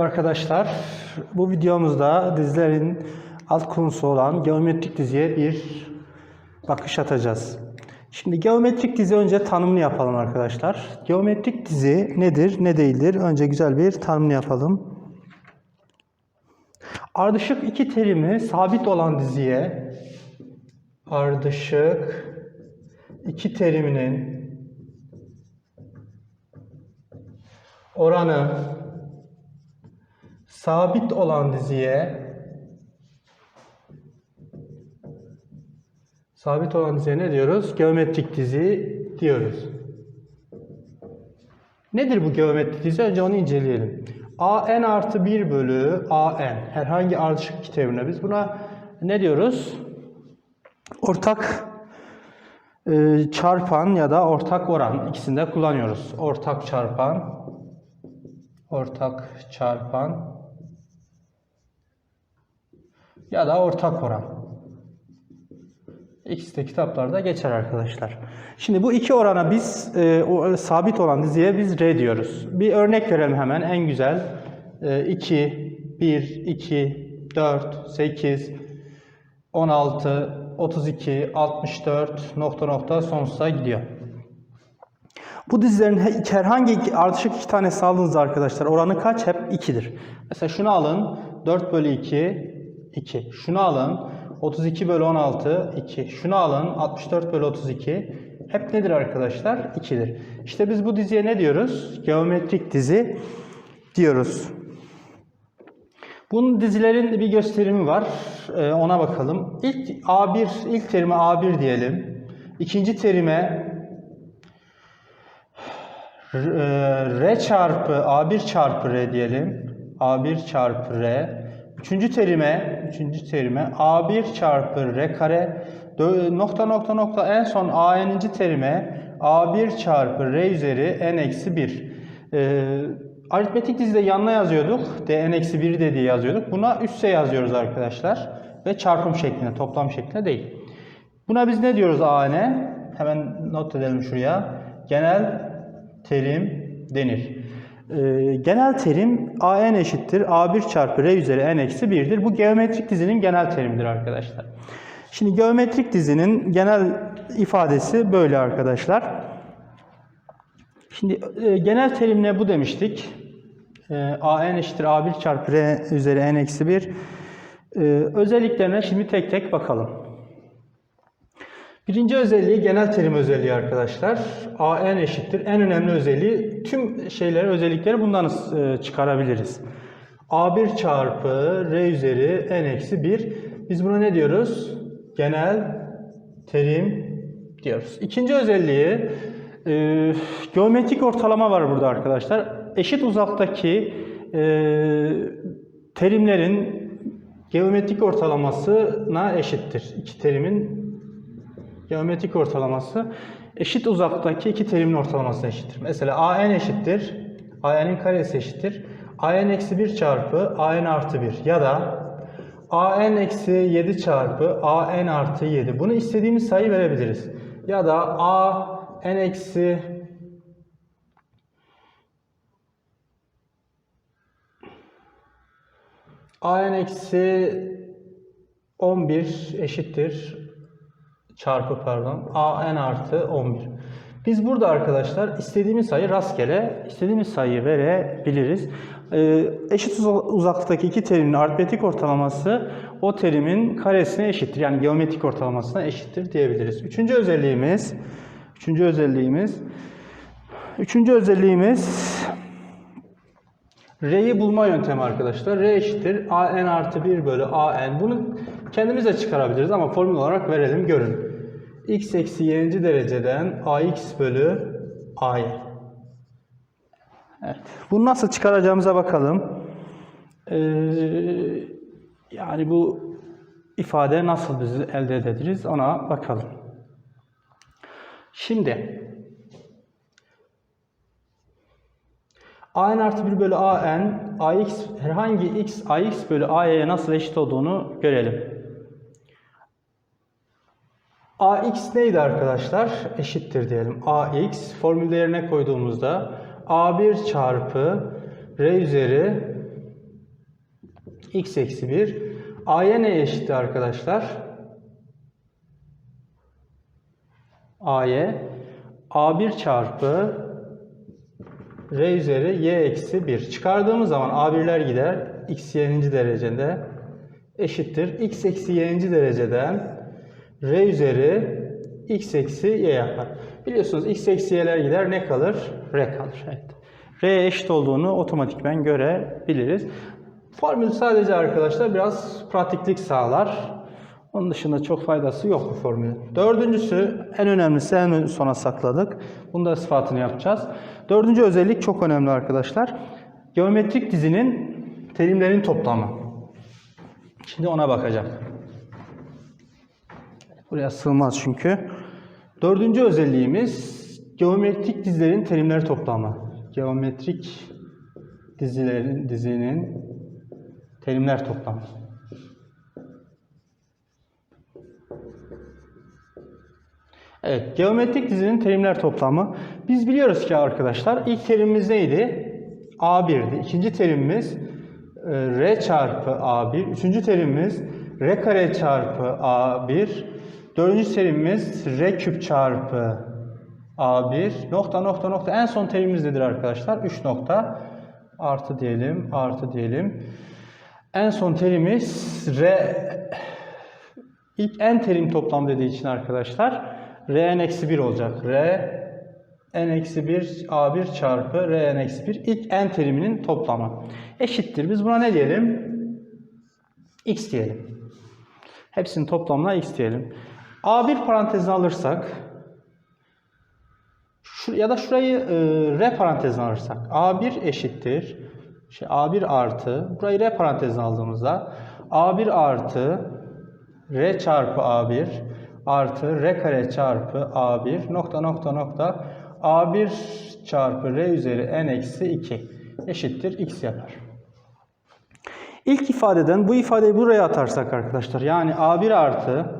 Merhaba arkadaşlar. Bu videomuzda dizilerin alt konusu olan geometrik diziye bir bakış atacağız. Şimdi geometrik dizi önce tanımını yapalım arkadaşlar. Geometrik dizi nedir, ne değildir? Önce güzel bir tanımını yapalım. Ardışık iki terimi sabit olan diziye ardışık iki teriminin oranı sabit olan diziye sabit olan diziye ne diyoruz? Geometrik dizi diyoruz. Nedir bu geometrik dizi? Önce onu inceleyelim. AN artı 1 bölü AN herhangi ardışık iki terimine biz buna ne diyoruz? Ortak e, çarpan ya da ortak oran ikisini de kullanıyoruz. Ortak çarpan ortak çarpan ya da ortak oran. İkisi de kitaplarda geçer arkadaşlar. Şimdi bu iki orana biz e, o, sabit olan diziye biz R diyoruz. Bir örnek verelim hemen en güzel. E, 2, 1, 2, 4, 8, 16, 32, 64 nokta nokta sonsuza gidiyor. Bu dizilerin he- herhangi ardışık iki tane aldığınız arkadaşlar oranı kaç? Hep 2'dir. Mesela şunu alın 4 bölü 2 2. Şunu alın 32 bölü 16 2. Şunu alın 64 bölü 32. Hep nedir arkadaşlar? 2'dir. İşte biz bu diziye ne diyoruz? Geometrik dizi diyoruz. Bunun dizilerin bir gösterimi var. Ee, ona bakalım. İlk A1, ilk terime A1 diyelim. İkinci terime R, R çarpı A1 çarpı R diyelim. A1 çarpı R. Üçüncü terime, üçüncü terime A1 çarpı R kare. Nokta nokta nokta en son AN'inci terime A1 çarpı R üzeri N eksi 1. Ee, aritmetik dizide yanına yazıyorduk. Dn eksi 1 de yazıyorduk. Buna üsse yazıyoruz arkadaşlar. Ve çarpım şeklinde, toplam şeklinde değil. Buna biz ne diyoruz AN? Hemen not edelim şuraya. Genel terim denir. Ee, genel terim AN eşittir A1 çarpı R üzeri N eksi 1'dir. Bu geometrik dizinin genel terimidir arkadaşlar. Şimdi geometrik dizinin genel ifadesi böyle arkadaşlar. Şimdi e, genel terim ne bu demiştik. E, AN eşittir A1 çarpı R üzeri N eksi 1. E, özelliklerine şimdi tek tek bakalım. Birinci özelliği genel terim özelliği arkadaşlar. AN eşittir. En önemli özelliği tüm şeyleri, özellikleri bundan e, çıkarabiliriz. A1 çarpı R üzeri N eksi 1. Biz buna ne diyoruz? Genel terim diyoruz. İkinci özelliği e, geometrik ortalama var burada arkadaşlar. Eşit uzaktaki e, terimlerin geometrik ortalamasına eşittir. İki terimin geometrik ortalaması eşit uzaktaki iki terimin ortalamasına eşittir. Mesela AN eşittir, AN'in karesi eşittir. AN eksi 1 çarpı AN artı 1 ya da AN eksi 7 çarpı AN artı 7. Bunu istediğimiz sayı verebiliriz. Ya da AN eksi AN eksi 11 eşittir çarpı pardon AN artı 11. Biz burada arkadaşlar istediğimiz sayı rastgele istediğimiz sayıyı verebiliriz. Ee, eşit uza- uzaklıktaki iki terimin aritmetik ortalaması o terimin karesine eşittir. Yani geometrik ortalamasına eşittir diyebiliriz. Üçüncü özelliğimiz üçüncü özelliğimiz üçüncü özelliğimiz R'yi bulma yöntemi arkadaşlar. R eşittir AN artı 1 bölü AN. Bunu kendimiz de çıkarabiliriz ama formül olarak verelim görün. X eksi y'inci dereceden AX bölü AY. Evet. Bunu nasıl çıkaracağımıza bakalım. Ee, yani bu ifade nasıl biz elde ederiz ona bakalım. Şimdi AN artı 1 bölü AN, AX, herhangi X, AX bölü AY'ye nasıl eşit olduğunu görelim. AX neydi arkadaşlar? Eşittir diyelim. AX formül değerine koyduğumuzda A1 çarpı R üzeri x eksi 1. A'ya ne eşitti arkadaşlar? A'ya A1 çarpı R üzeri Y eksi 1. Çıkardığımız zaman A1'ler gider. X y'ninci derecede eşittir. X eksi y'ninci dereceden R üzeri X eksi Y yapar. Biliyorsunuz X eksi Y'ler gider. Ne kalır? R kalır. Evet. R eşit olduğunu otomatikmen görebiliriz. Formül sadece arkadaşlar biraz pratiklik sağlar. Onun dışında çok faydası yok bu formülün. Dördüncüsü, en önemlisi en sona sakladık. Bunu da ispatını yapacağız. Dördüncü özellik çok önemli arkadaşlar. Geometrik dizinin terimlerin toplamı. Şimdi ona bakacağım. Buraya sığmaz çünkü. Dördüncü özelliğimiz geometrik dizilerin terimleri toplamı. Geometrik dizilerin dizinin terimler toplamı. Evet, geometrik dizinin terimler toplamı. Biz biliyoruz ki arkadaşlar ilk terimimiz neydi? A1'di. İkinci terimimiz e, R çarpı A1. Üçüncü terimimiz R kare çarpı A1. Dördüncü terimimiz R küp çarpı A1. Nokta nokta nokta. En son terimimiz nedir arkadaşlar? 3 nokta. Artı diyelim, artı diyelim. En son terimiz R ilk en terim toplam dediği için arkadaşlar Rn-1 olacak. R n-1 A1 çarpı Rn-1 ilk n teriminin toplamı. Eşittir. Biz buna ne diyelim? X diyelim. Hepsinin toplamına x diyelim. A1 parantezine alırsak şu, ya da şurayı e, R parantezine alırsak A1 eşittir şey, A1 artı burayı R parantezine aldığımızda A1 artı R çarpı A1 artı R kare çarpı A1 nokta nokta nokta A1 çarpı R üzeri N eksi 2 eşittir X yapar. İlk ifadeden bu ifadeyi buraya atarsak arkadaşlar yani A1 artı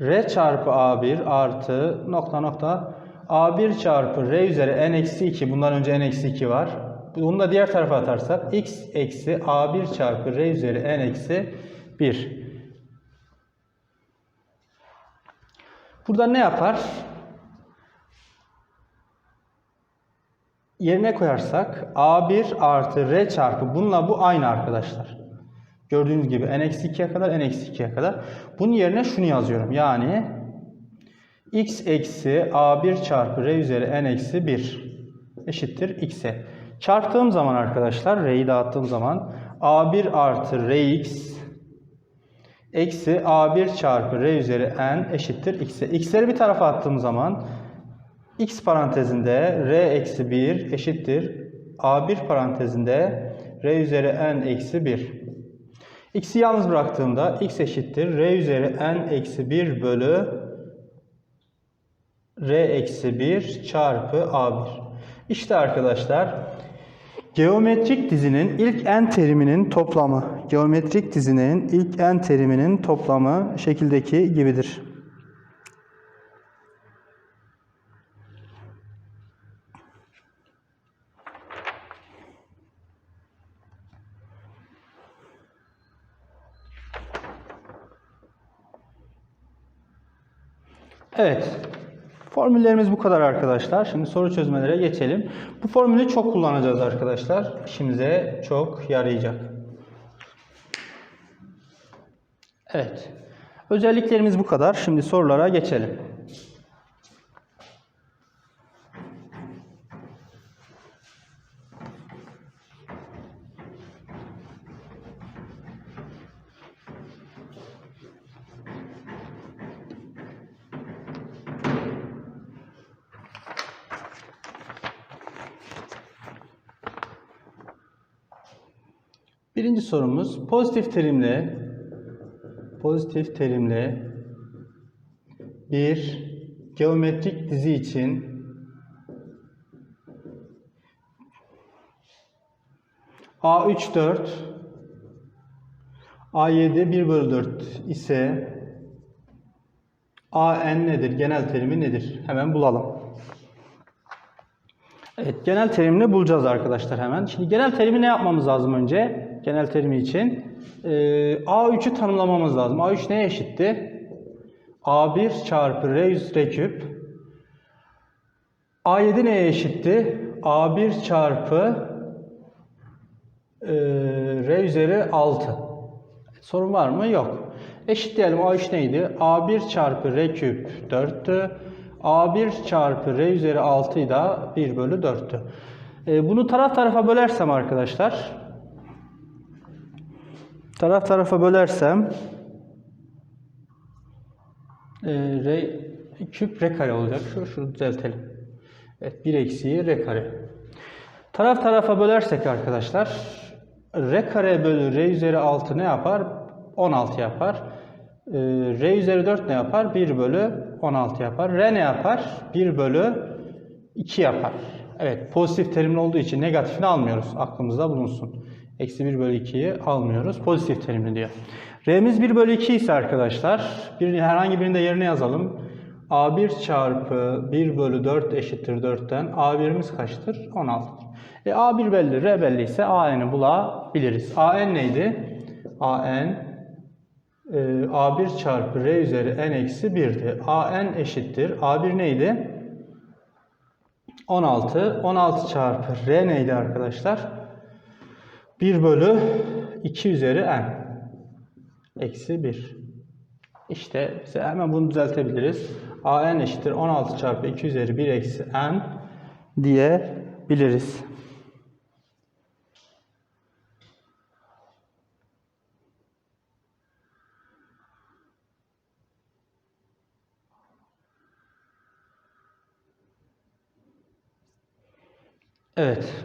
R çarpı A1 artı nokta nokta A1 çarpı R üzeri N eksi 2 bundan önce N eksi 2 var. Bunu da diğer tarafa atarsak X eksi A1 çarpı R üzeri N eksi 1. Burada ne yapar? Yerine koyarsak A1 artı R çarpı bununla bu aynı arkadaşlar. Gördüğünüz gibi n-2'ye kadar n-2'ye kadar. Bunun yerine şunu yazıyorum. Yani x eksi a1 çarpı r üzeri n eksi 1 eşittir x'e. Çarptığım zaman arkadaşlar r'yi dağıttığım zaman a1 artı rx eksi a1 çarpı r üzeri n eşittir x'e. x'leri bir tarafa attığım zaman x parantezinde r eksi 1 eşittir a1 parantezinde r üzeri n eksi 1. X'i yalnız bıraktığımda x eşittir r üzeri n eksi 1 bölü r eksi 1 çarpı a1. İşte arkadaşlar geometrik dizinin ilk n teriminin toplamı. Geometrik dizinin ilk n teriminin toplamı şekildeki gibidir. Evet. Formüllerimiz bu kadar arkadaşlar. Şimdi soru çözmelere geçelim. Bu formülü çok kullanacağız arkadaşlar. İşimize çok yarayacak. Evet. Özelliklerimiz bu kadar. Şimdi sorulara geçelim. Birinci sorumuz pozitif terimle pozitif terimle bir geometrik dizi için A3 4 A7 1 bölü 4 ise AN nedir? Genel terimi nedir? Hemen bulalım. Evet, genel terimini bulacağız arkadaşlar hemen. Şimdi genel terimi ne yapmamız lazım önce? Genel terimi için Ee, A3'ü tanımlamamız lazım. A3 neye eşitti? A1 çarpı R üzeri küp. A7 neye eşitti? A1 çarpı e, R üzeri 6. Sorun var mı? Yok. Eşitleyelim. A3 neydi? A1 çarpı R küp 4'tü. A1 çarpı R üzeri 6'yı da 1 bölü 4'tü. E, bunu taraf tarafa bölersem arkadaşlar taraf tarafa bölersem e, R küp R kare olacak. Şu, şunu düzeltelim. Evet 1 eksiği R kare. Taraf tarafa bölersek arkadaşlar R kare bölü R üzeri 6 ne yapar? 16 yapar. Ee, R üzeri 4 ne yapar? 1 bölü 16 yapar. R ne yapar? 1 bölü 2 yapar. Evet pozitif terimli olduğu için negatifini almıyoruz. Aklımızda bulunsun. Eksi 1 bölü 2'yi almıyoruz. Pozitif terimli diyor. R'miz 1 bölü 2 ise arkadaşlar bir, herhangi birinde yerine yazalım. A1 çarpı 1 bölü 4 eşittir 4'ten A1'imiz kaçtır? 16'dır. E A1 belli, R belli ise AN'i bulabiliriz. AN neydi? AN e, A1 çarpı R üzeri N eksi 1'di. AN eşittir. A1 neydi? 16. 16 çarpı R neydi arkadaşlar? 1 bölü 2 üzeri N. Eksi 1. İşte hemen bunu düzeltebiliriz. AN eşittir 16 çarpı 2 üzeri 1 eksi N diyebiliriz. Evet.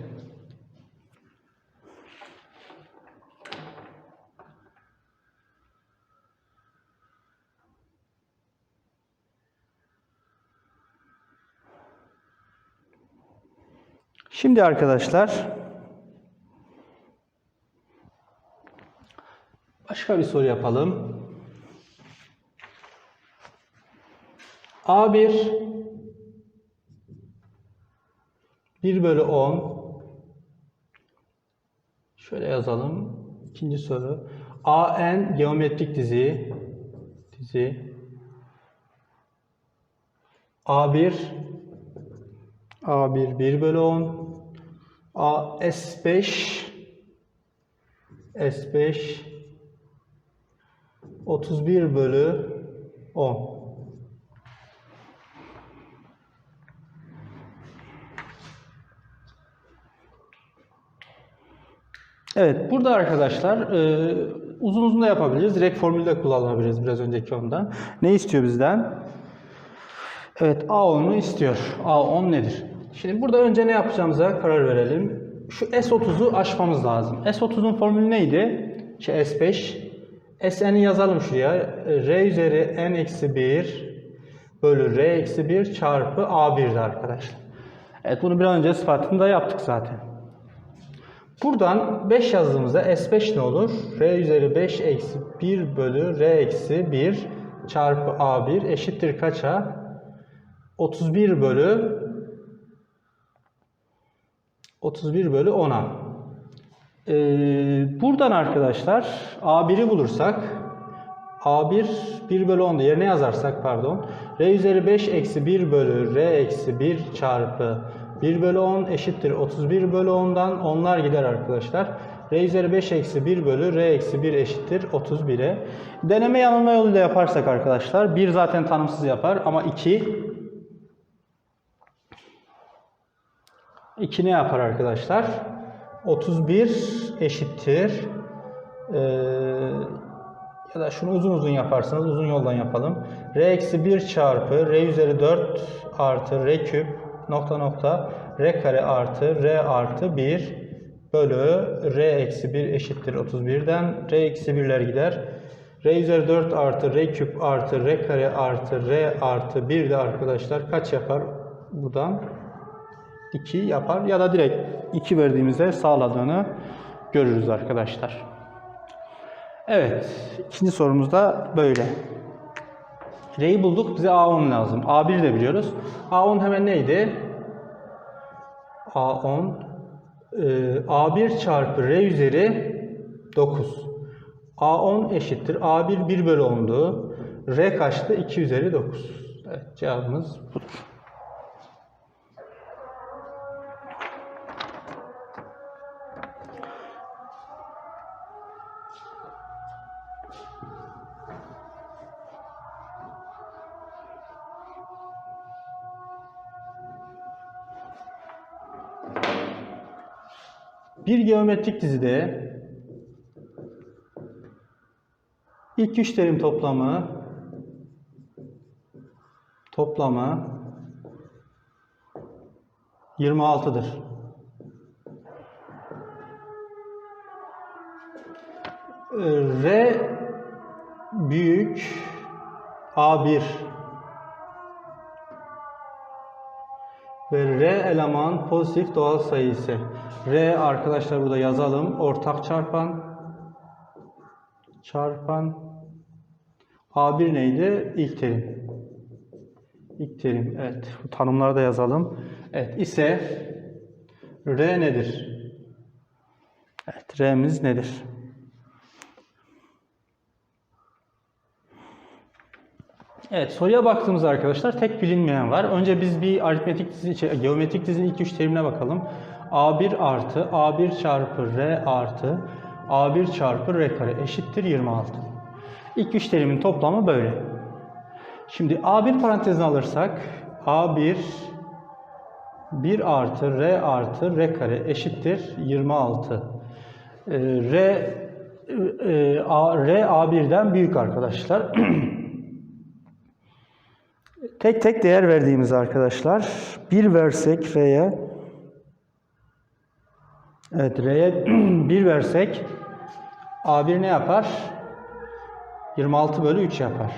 Şimdi arkadaşlar başka bir soru yapalım. A1 1 bölü 10 şöyle yazalım. İkinci soru. AN geometrik dizi dizi A1 A1 1 bölü 10 A S5 S5 31 bölü 10 Evet, burada arkadaşlar e, uzun uzun da yapabiliriz. Direkt formülde kullanabiliriz biraz önceki ondan. Ne istiyor bizden? Evet, A10'u istiyor. A10 nedir? Şimdi burada önce ne yapacağımıza karar verelim. Şu S30'u aşmamız lazım. S30'un formülü neydi? Şey S5. Sn'i yazalım şuraya. R üzeri N eksi 1 bölü R eksi 1 çarpı A1'di arkadaşlar. Evet, bunu bir an önce sıfatında yaptık zaten. Buradan 5 yazdığımızda S5 ne olur? R üzeri 5 eksi 1 bölü R eksi 1 çarpı A1 eşittir kaça? 31 bölü 31 bölü 10'a. Ee, buradan arkadaşlar A1'i bulursak A1 1 bölü 10'da yerine yazarsak pardon R üzeri 5 eksi 1 bölü R eksi 1 çarpı 1 bölü 10 eşittir 31 bölü 10'dan onlar gider arkadaşlar. R üzeri 5 eksi 1 bölü R eksi 1 eşittir 31'e. Deneme yanılma yoluyla yaparsak arkadaşlar 1 zaten tanımsız yapar ama 2 2 ne yapar arkadaşlar? 31 eşittir ee, ya da şunu uzun uzun yaparsanız uzun yoldan yapalım. R eksi 1 çarpı R üzeri 4 artı R küp nokta nokta R kare artı R artı 1 bölü R eksi 1 eşittir 31'den R eksi 1'ler gider. R üzeri 4 artı R küp artı R kare artı R artı 1 de arkadaşlar kaç yapar buradan? 2 yapar ya da direkt 2 verdiğimizde sağladığını görürüz arkadaşlar. Evet, ikinci sorumuz da böyle. R'yi bulduk, bize A10 lazım. A1 de biliyoruz. A10 hemen neydi? A10 e, A1 çarpı R üzeri 9. A10 eşittir. A1 1 bölü 10'du. R kaçtı? 2 üzeri 9. Evet cevabımız budur. Bir geometrik dizide ilk üç terim toplamı toplamı 26'dır. A1 ve R eleman pozitif doğal sayı ise R arkadaşlar burada yazalım. Ortak çarpan çarpan A1 neydi? İlk terim. İlk terim. Evet. Bu tanımları da yazalım. Evet. ise R nedir? Evet. R'miz nedir? Evet, soruya baktığımız arkadaşlar tek bilinmeyen var. Önce biz bir aritmetik dizi, şey, geometrik dizinin ilk üç terimine bakalım. A1 artı A1 çarpı R artı A1 çarpı R kare eşittir 26. İlk üç terimin toplamı böyle. Şimdi A1 parantezine alırsak A1 1 artı R artı R kare eşittir 26. Ee, R, e, A, R A1'den büyük arkadaşlar. Tek tek değer verdiğimiz arkadaşlar. 1 versek R'ye Evet R'ye 1 versek A1 ne yapar? 26 bölü 3 yapar.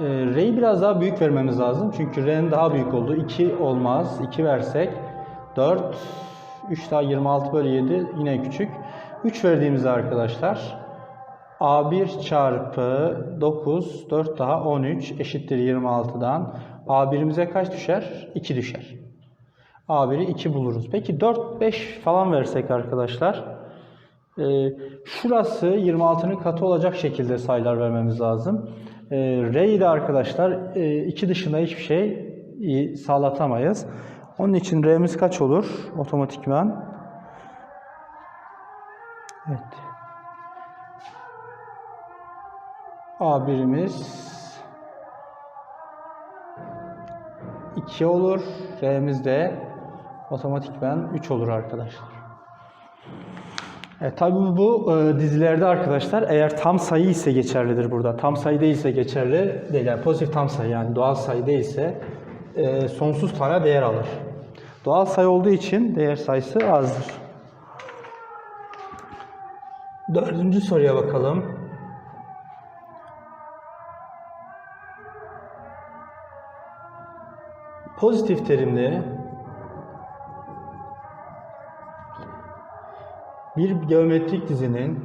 Ee, R'yi biraz daha büyük vermemiz lazım. Çünkü R'nin daha büyük olduğu 2 olmaz. 2 versek 4 3 daha 26 bölü 7 yine küçük. 3 verdiğimizde arkadaşlar A1 çarpı 9, 4 daha 13 eşittir 26'dan. A1'imize kaç düşer? 2 düşer. A1'i 2 buluruz. Peki 4, 5 falan versek arkadaşlar. E, şurası 26'nın katı olacak şekilde sayılar vermemiz lazım. E, R'yi de arkadaşlar 2 e, dışında hiçbir şey sağlatamayız. Onun için R'miz kaç olur? Otomatikman. Evet. A1'imiz 2 olur. R'miz de otomatikmen 3 olur arkadaşlar. E, tabi bu e, dizilerde arkadaşlar eğer tam sayı ise geçerlidir burada. Tam sayı değilse geçerli değil. Yani pozitif tam sayı yani doğal sayı değilse e, sonsuz tane değer alır. Doğal sayı olduğu için değer sayısı azdır. Dördüncü soruya bakalım. Pozitif terimli bir geometrik dizinin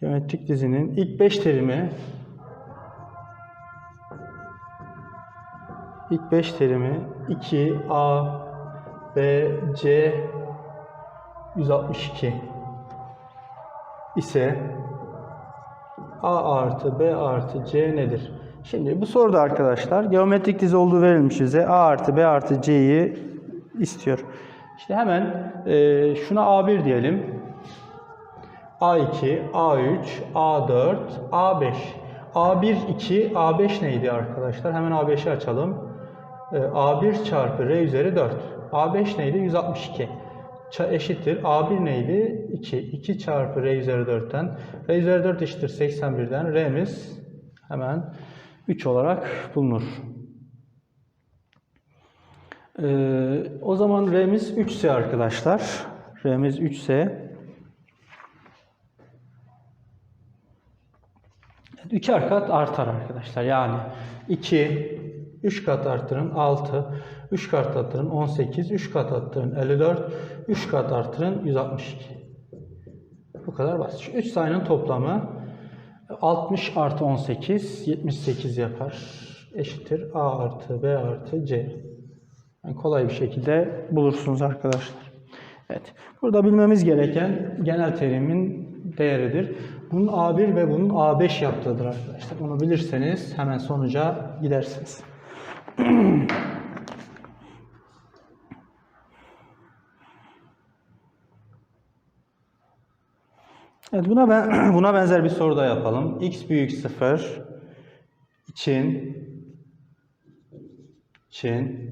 geometrik dizinin ilk 5 terimi ilk 5 terimi 2 A B C 162 ise A artı B artı C nedir? Şimdi bu soruda arkadaşlar geometrik dizi olduğu verilmiş bize A artı B artı C'yi istiyor. İşte hemen e, şuna A1 diyelim. A2, A3, A4, A5. A1, 2, A5 neydi arkadaşlar? Hemen A5'i açalım. E, A1 çarpı R üzeri 4. A5 neydi? 162 eşittir. A1 neydi? 2. 2 çarpı R üzeri 4'ten. R üzeri 4 eşittir 81'den. R'miz hemen 3 olarak bulunur. Ee, o zaman R'miz 3 ise arkadaşlar. R'miz 3 ise 2 kat artar arkadaşlar. Yani 2 3 kat arttırın 6, 3 kat arttırın 18, 3 kat arttırın 54, 3 kat arttırın 162. Bu kadar basit. Şu 3 sayının toplamı 60 artı 18, 78 yapar. Eşittir A artı B artı C. Yani kolay bir şekilde bulursunuz arkadaşlar. Evet. Burada bilmemiz gereken genel terimin değeridir. Bunun A1 ve bunun A5 yaptığıdır arkadaşlar. Bunu bilirseniz hemen sonuca gidersiniz. Evet buna ben buna benzer bir soru da yapalım. X büyük 0 için için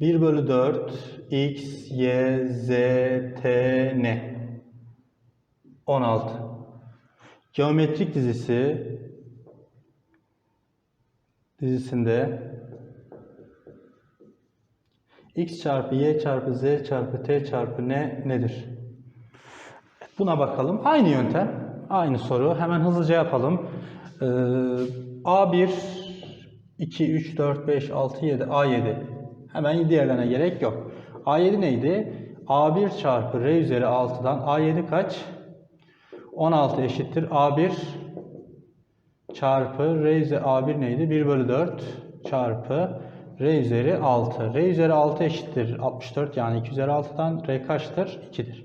1 bölü 4 x, y, z, t, n 16 Geometrik dizisi dizisinde x çarpı y çarpı z çarpı t çarpı n nedir? Buna bakalım. Aynı yöntem. Aynı soru. Hemen hızlıca yapalım. Ee, A1 2, 3, 4, 5, 6, 7, A7. Hemen diğerlerine gerek yok. A7 neydi? A1 çarpı R üzeri 6'dan A7 kaç? 16 eşittir. A1 çarpı R üzeri A1 neydi? 1 bölü 4 çarpı R üzeri 6. R üzeri 6 eşittir 64 yani 2 üzeri 6'dan R kaçtır? 2'dir.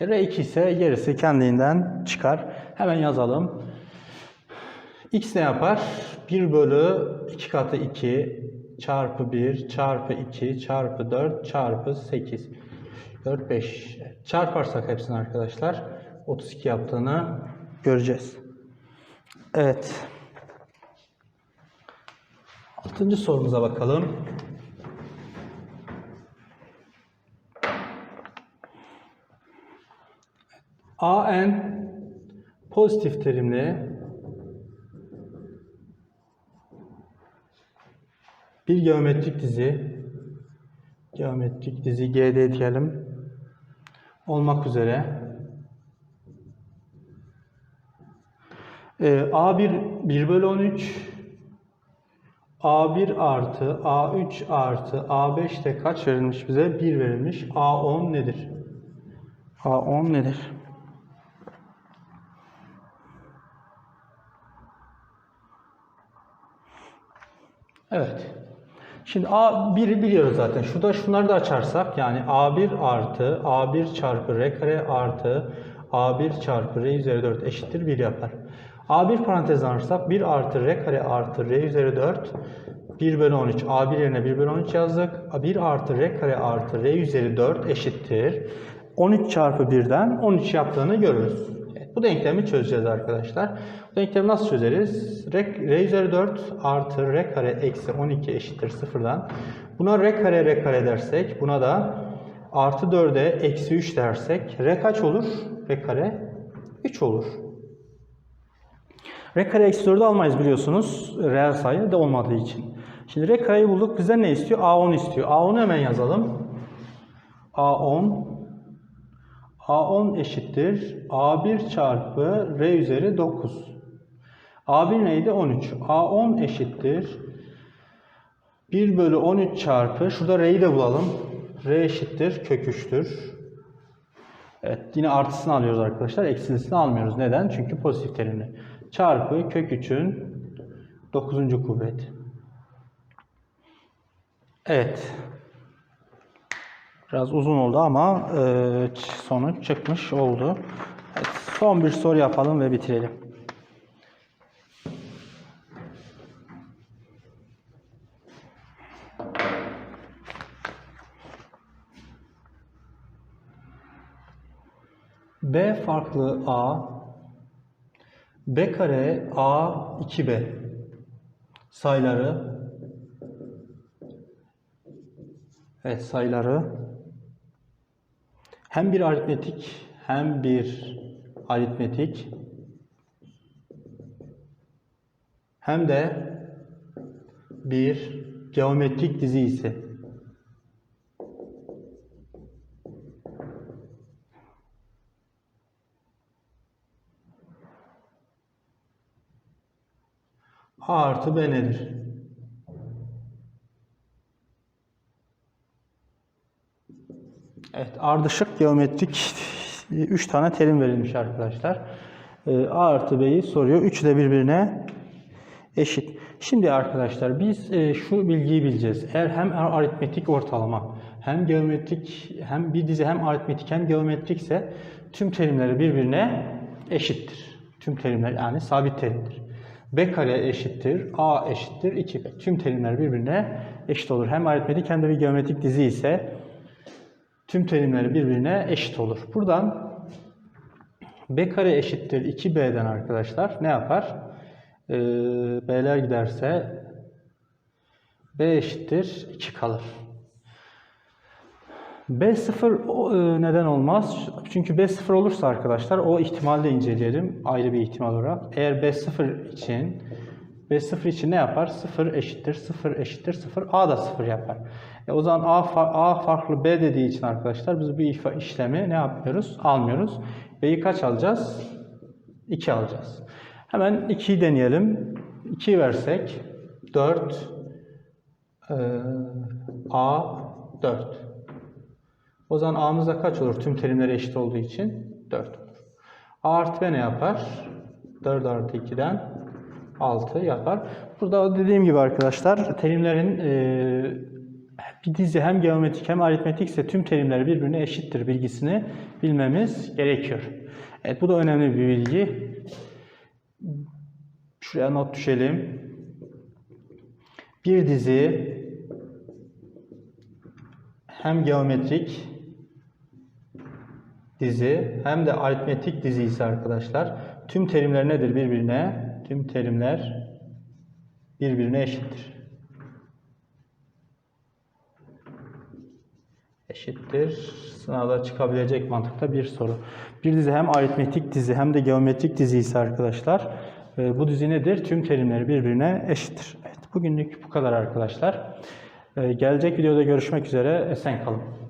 E, R2 ise gerisi kendiliğinden çıkar. Hemen yazalım. X ne yapar? 1 bölü 2 katı 2 çarpı 1 çarpı 2 çarpı 4 çarpı 8. 4, 5. Çarparsak hepsini arkadaşlar 32 yaptığını göreceğiz. Evet. Altıncı sorumuza bakalım. AN pozitif terimli bir geometrik dizi geometrik dizi GD diyelim olmak üzere Ee, A1 1 bölü 13 A1 artı A3 artı A5 de kaç verilmiş bize? 1 verilmiş. A10 nedir? A10 nedir? Evet. Şimdi A1'i biliyoruz zaten. Şurada şunları da açarsak yani A1 artı A1 çarpı R kare artı A1 çarpı R üzeri 4 eşittir 1 yapar. A1 parantez alırsak 1 artı R kare artı R üzeri 4 1 bölü 13. A1 yerine 1 bölü 13 yazdık. 1 artı R kare artı R üzeri 4 eşittir. 13 çarpı 1'den 13 yaptığını görürüz. Evet, bu denklemi çözeceğiz arkadaşlar. Bu denklemi nasıl çözeriz? R, R üzeri 4 artı R kare eksi 12 eşittir 0'dan. Buna R kare R kare dersek buna da artı 4'e eksi 3 dersek R kaç olur? R kare 3 olur. R kare eksi 4'ü almayız biliyorsunuz. Reel sayı da olmadığı için. Şimdi R kareyi bulduk. Bizden ne istiyor? A10 istiyor. A10'u hemen yazalım. A10 A10 eşittir. A1 çarpı R üzeri 9. A1 neydi? 13. A10 eşittir. 1 bölü 13 çarpı. Şurada R'yi de bulalım. R eşittir. Kök 3'tür. Evet yine artısını alıyoruz arkadaşlar. Eksilisini almıyoruz. Neden? Çünkü pozitif terimli. Çarpı kök 3'ün 9. kuvvet. Evet. Biraz uzun oldu ama e, sonuç çıkmış oldu. Evet, son bir soru yapalım ve bitirelim. B farklı A B kare A 2B sayıları. Evet sayıları. Hem bir aritmetik hem bir aritmetik. Hem de bir geometrik dizi ise A artı B nedir? Evet, ardışık geometrik 3 tane terim verilmiş arkadaşlar. Ee, A artı B'yi soruyor. Üçü de birbirine eşit. Şimdi arkadaşlar biz e, şu bilgiyi bileceğiz. Eğer hem aritmetik ortalama hem geometrik hem bir dizi hem aritmetik hem geometrikse tüm terimleri birbirine eşittir. Tüm terimler yani sabit terimdir. B kare eşittir, A eşittir 2B. Tüm terimler birbirine eşit olur. Hem aritmetik hem de bir geometrik dizi ise tüm terimleri birbirine eşit olur. Buradan B kare eşittir 2B'den arkadaşlar ne yapar? Ee, B'ler giderse B eşittir 2 kalır. B0 o, e, neden olmaz? Çünkü B0 olursa arkadaşlar o ihtimalle inceleyelim ayrı bir ihtimal olarak. Eğer B0 için B0 için ne yapar? 0 eşittir 0 eşittir 0 A da 0 yapar. E o zaman A, A farklı B dediği için arkadaşlar biz bu işlemi ne yapmıyoruz? Almıyoruz. B'yi kaç alacağız? 2 alacağız. Hemen 2'yi deneyelim. 2 versek 4 e, A 4. O zaman A'mızda kaç olur? Tüm terimleri eşit olduğu için 4 olur. A artı B ne yapar? 4 artı 2'den 6 yapar. Burada dediğim gibi arkadaşlar terimlerin e, bir dizi hem geometrik hem aritmetikse tüm terimler birbirine eşittir bilgisini bilmemiz gerekiyor. Evet bu da önemli bir bilgi. Şuraya not düşelim. Bir dizi hem geometrik dizi hem de aritmetik dizi ise arkadaşlar tüm terimler nedir birbirine? Tüm terimler birbirine eşittir. Eşittir. Sınavda çıkabilecek mantıkta bir soru. Bir dizi hem aritmetik dizi hem de geometrik dizi ise arkadaşlar e, bu dizi nedir? Tüm terimleri birbirine eşittir. Evet, bugünlük bu kadar arkadaşlar. E, Gelecek videoda görüşmek üzere. Esen kalın.